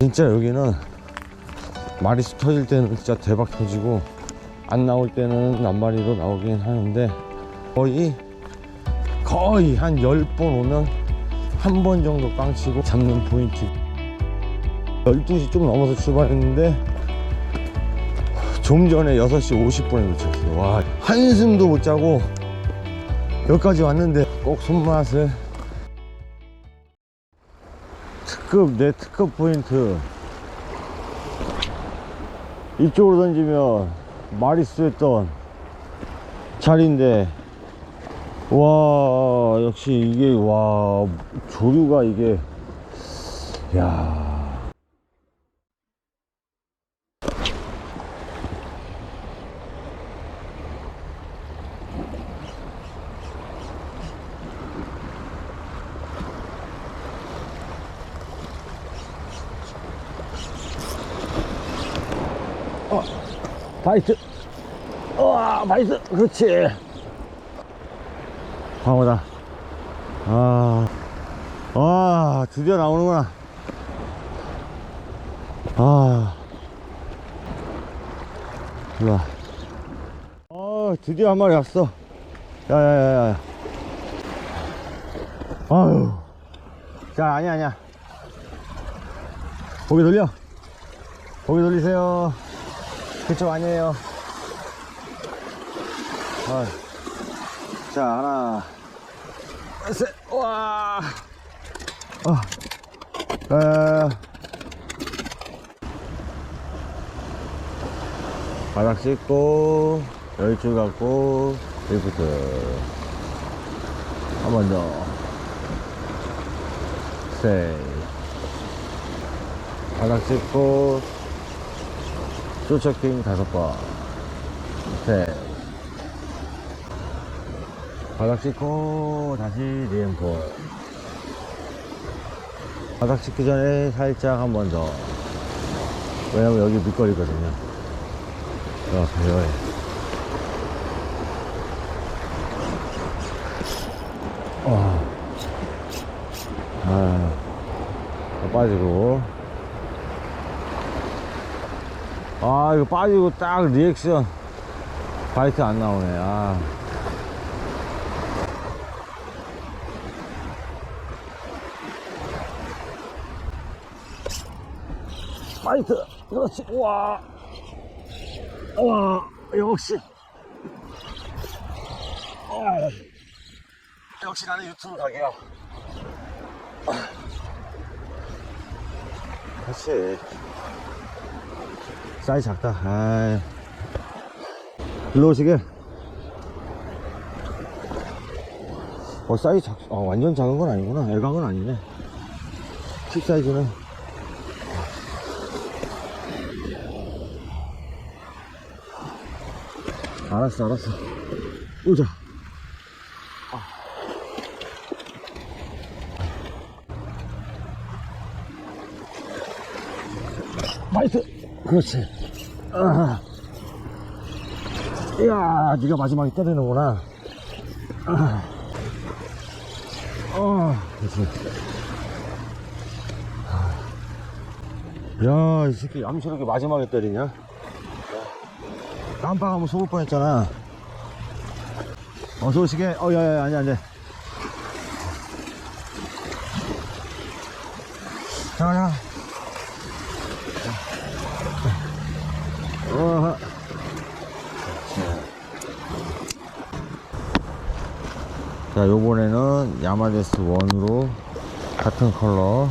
진짜 여기는 마리수 터질 때는 진짜 대박 터지고 안 나올 때는 낱마리로 나오긴 하는데 거의 거의 한 10번 오면 한 번 정도 깡치고 잡는 포인트. 12시 좀 넘어서 출발했는데 좀 전에 6시 50분에 도착했어요. 와 한숨도 못 자고 여기까지 왔는데 꼭 손맛을 특급 내 특급 포인트. 이쪽으로 던지면 마리수 했던 자리인데 와 역시 이게 와 조류가 이게 야 바이트. 와, 바이트. 그렇지. 광어다. 아, 와, 드디어 나오는구나. 아, 일로와. 어, 드디어 한 마리 왔어. 야, 야, 야, 야. 아유. 자, 아니야, 아니야. 고개 돌려. 고개 돌리세요. 그쪽 아니에요. 아. 자, 하나, 셋, 와. 어. 에. 바닥 씻고, 열줄 갖고, 리프트. 한 번 더. 셋. 바닥 씻고, 쇼처킹 다섯 번. 셋. 바닥 씻고 다시 리엠폴. 바닥 씻기 전에 살짝 한 번 더. 왜냐면 여기 밑거리거든요. 여기. 어. 아, 빠지고. 아 이거 빠지고 딱 리액션. 바이트 안 나오네. 아. 바이트 그렇지. 우와. 우와. 역시. 아, 역시 나는 유튜브 가게야. 그렇지 사이즈 작다. 아이. 일로 오시게. 어, 사이즈 작, 어, 완전 작은 건 아니구나. 애각은 아니네. 킥 사이즈는. 알았어, 알았어. 오자. 나이스. 그렇지. 아. 이야, 네가 마지막에 때리는구나. 아. 어, 그렇지. 야, 이 새끼 암스럽게 마지막에 때리냐? 깜빡하면 속을 뻔했잖아. 어서 오시게. 어, 야, 야, 아니, 안 돼. 자, 자. 어허. 자, 요번에는 야마데스 1으로 같은 컬러.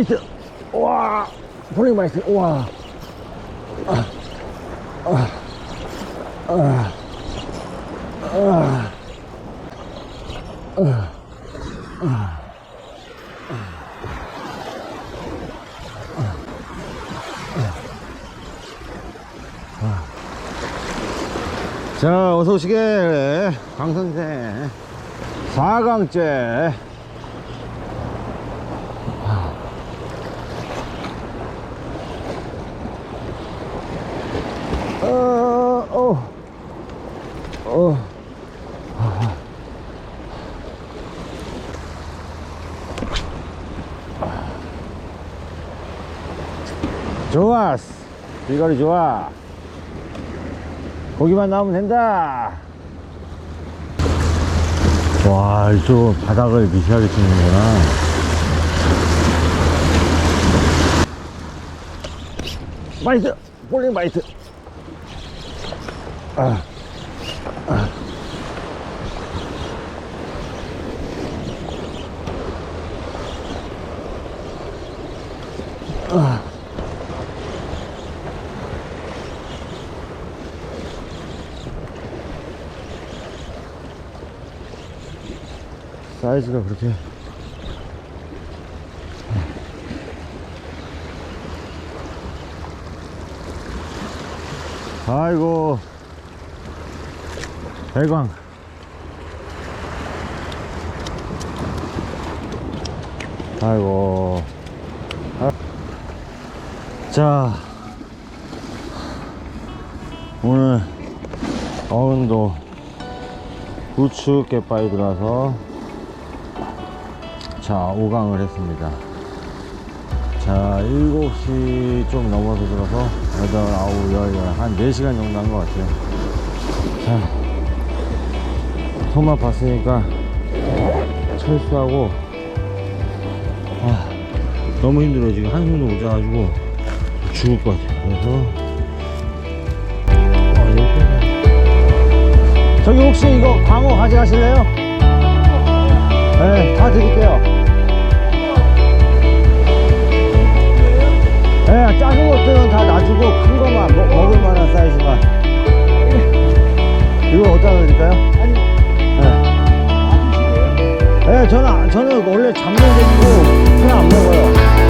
바이트 와 폴링 바이트 와. 자 어서 오시게. 강 선생 4강째 어, 어, 어. 좋았어. 비거리 좋아. 고기만 나오면 된다. 와, 이쪽 바닥을 미세하게 치는구나. 바이트! 볼링 바이트! 아. 아. 아. 사이즈가 그렇게 아이고 대광. 아이고. 아. 자. 오늘 어른도 우측 갯바위 들어와서 자 5강을 했습니다. 자 7시 좀 넘어서 들어서 8, 9, 10, 11, 한 4시간 정도 한 것 같아요. 자 손만 봤으니까 철수하고 아, 너무 힘들어 지금 한숨도 못 자가지고 죽을 것 같아요 그래서 아, 여기 저기 혹시 이거 광어 가져가실래요? 네, 다 드릴게요. 네, 작은 것들은 다 놔주고 큰 것만 먹, 먹을 만한 사이즈만. 이거 어디다 드릴까요? 네. 네, 저는, 저는 원래 잡는 데이고 그냥 안 먹어요.